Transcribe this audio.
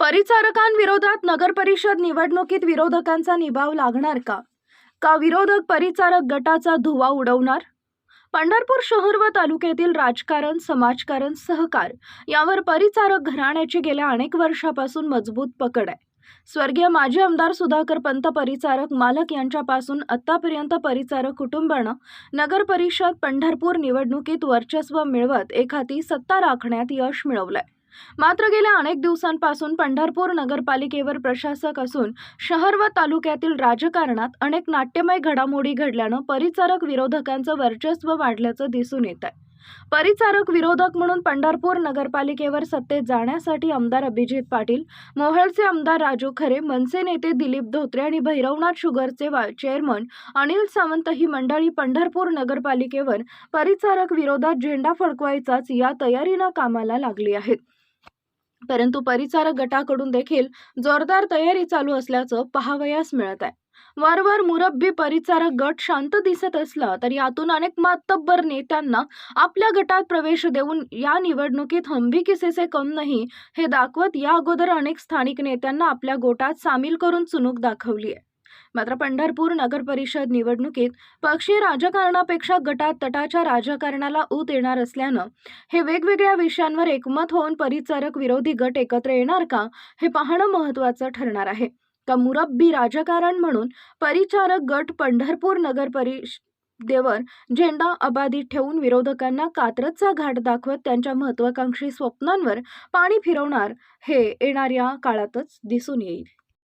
परिचारकांविरोधात नगरपरिषद निवडणुकीत विरोधकांचा निभाव लागणार का? का विरोधक परिचारक गटाचा धुवा उडवणार? पंढरपूर शहर व तालुक्यातील राजकारण समाजकारण सहकार यावर परिचारक घराण्याची गेल्या अनेक वर्षापासून मजबूत पकड आहे. स्वर्गीय माजी आमदार सुधाकर पंत परिचारक मालक यांच्यापासून आतापर्यंत परिचारक कुटुंबानं नगर परिषद पंढरपूर निवडणुकीत वर्चस्व मिळवत एखादी सत्ता राखण्यात यश मिळवलंय. मात्र गेल्या अनेक दिवसांपासून पंढरपूर नगरपालिकेवर प्रशासक असून शहर व तालुक्यातील राजकारणात अनेक नाट्यमय घडामोडी घडल्यानं परिचारक विरोधकांचं वर्चस्व वाढल्याचं दिसून येत आहे परिचारक विरोधक म्हणून पंढरपूर नगरपालिकेवर सत्तेत जाण्यासाठी आमदार अभिजित पाटील मोहळचे आमदार राजू खरे मनसे नेते दिलीप धोत्रे आणि भैरवनाथ शुगरचे चेअरमन अनिल सावंत ही मंडळी पंढरपूर नगरपालिकेवर परिचारक विरोधात झेंडा फडकवायचाच या तयारीनं कामाला लागली आहेत. परंतु परिचारक गटाकडून देखील जोरदार तयारी चालू असल्याचं पाहावयास मिळत आहे. वारंवार मुरब्बी परिचारक गट शांत दिसत असला तरी यातून अनेक मातब्बर नेत्यांना आपल्या गटात प्रवेश देऊन या निवडणुकीत हंबी किसेसे कम नाही हे दाखवत या अगोदर अनेक स्थानिक नेत्यांना आपल्या गोटात सामील करून चुनूक दाखवली आहे. मात्र पंढरपूर नगर परिषद निवडणुकीत पक्षीय राजकारणापेक्षा गटात तटाच्या राजकारणाला ऊत येणार असल्यानं हे वेगवेगळ्या विषयांवर एकमत होऊन परिचारक विरोधी गट एकत्र येणार का हे पाहणं महत्त्वाचं ठरणार आहे. का मुरब्बी राजकारण म्हणून परिचारक गट पंढरपूर नगर परिषदेवर झेंडा अबाधित ठेवून विरोधकांना कात्रजचा घाट दाखवत त्यांच्या महत्वाकांक्षी स्वप्नांवर पाणी फिरवणार हे येणाऱ्या काळातच दिसून येईल.